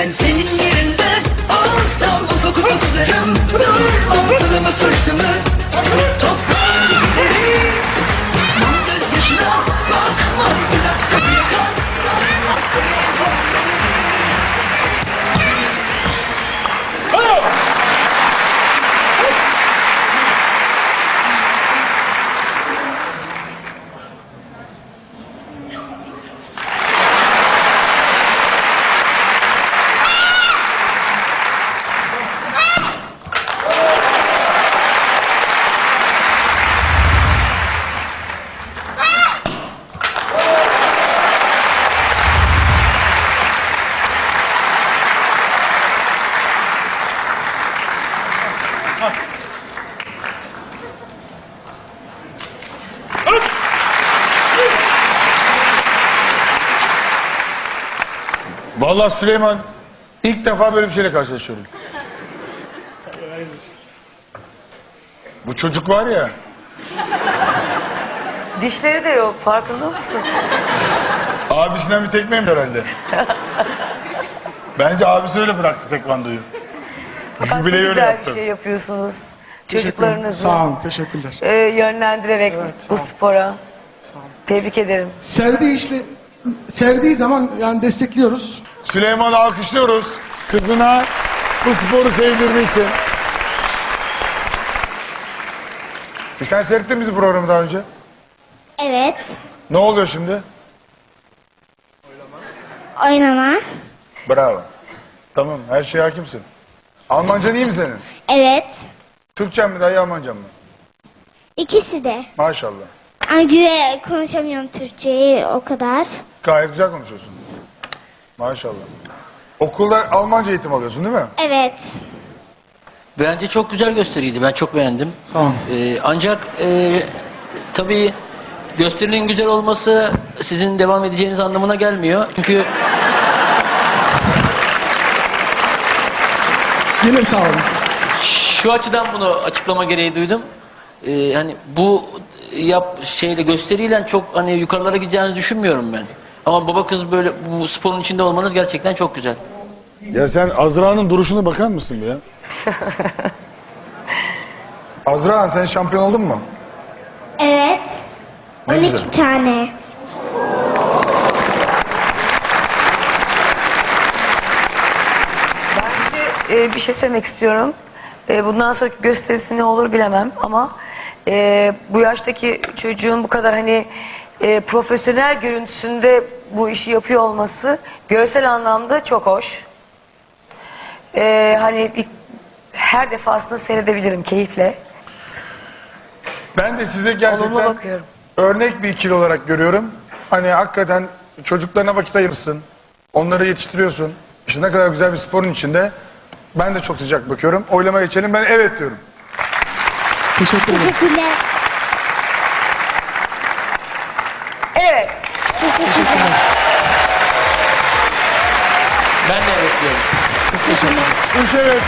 Ben senin yerinde Vallahi Süleyman ilk defa böyle bir şeyle karşılaşıyorum. Bu çocuk var ya Dişleri de yok farkında mısın? abisinden bir tekme yemiş herhalde. Bence abisi öyle bıraktı tekvandoyu. Ne Jübileyi öyle güzel yaptı. bir şey yapıyorsunuz. Teşekkür ederim. Çocuklarınızı Sağ olun, teşekkürler. e, yönlendirerek Evet, sağ bu spora. Sağ olun. Tebrik ederim. Sevdiği işle sevdiği zaman yani destekliyoruz. Süleyman'ı alkışlıyoruz. Kızına bu sporu sevdirdiği için. E sen seyrettin bizi programı daha önce? Evet. Ne oluyor şimdi? Oynama. Bravo. Tamam her şeye hakimsin. Almancan iyi mi senin? Evet. Türkçen mi daha iyi Almancan mı? İkisi de. Maşallah. Ama güzel konuşamıyorum Türkçeyi o kadar. Gayet güzel konuşuyorsun. Maşallah. Okulda Almanca eğitim alıyorsun değil mi? Evet. Bence çok güzel gösteriydi. Ben çok beğendim. Sağ olun. Ee, ancak e, tabii gösterinin güzel olması sizin devam edeceğiniz anlamına gelmiyor. Çünkü Yine sağ olun. şu açıdan bunu açıklama gereği duydum. Ee, hani bu yap şeyle gösteriyle çok hani yukarılara gideceğinizi düşünmüyorum ben. Ama baba kız böyle bu sporun içinde olmanız gerçekten çok güzel. Ya sen Azra'nın duruşuna bakar mısın bir ya? Azra sen şampiyon oldun mu? Evet. Ne 12 güzel. tane. Ben de e, bir şey söylemek istiyorum. E, bundan sonraki gösterisi ne olur bilemem ama e, bu yaştaki çocuğun bu kadar hani e, profesyonel görüntüsünde bu işi yapıyor olması görsel anlamda çok hoş. E, hani bir, her defasında seyredebilirim keyifle. Ben de size Olumlu gerçekten bakıyorum. örnek bir ikili olarak görüyorum. Hani hakikaten çocuklarına vakit ayırmışsın. Onları yetiştiriyorsun. İşte ne kadar güzel bir sporun içinde. Ben de çok sıcak bakıyorum. Oylama geçelim. Ben evet diyorum. Teşekkür ederim. Teşekkürler. Ben de evet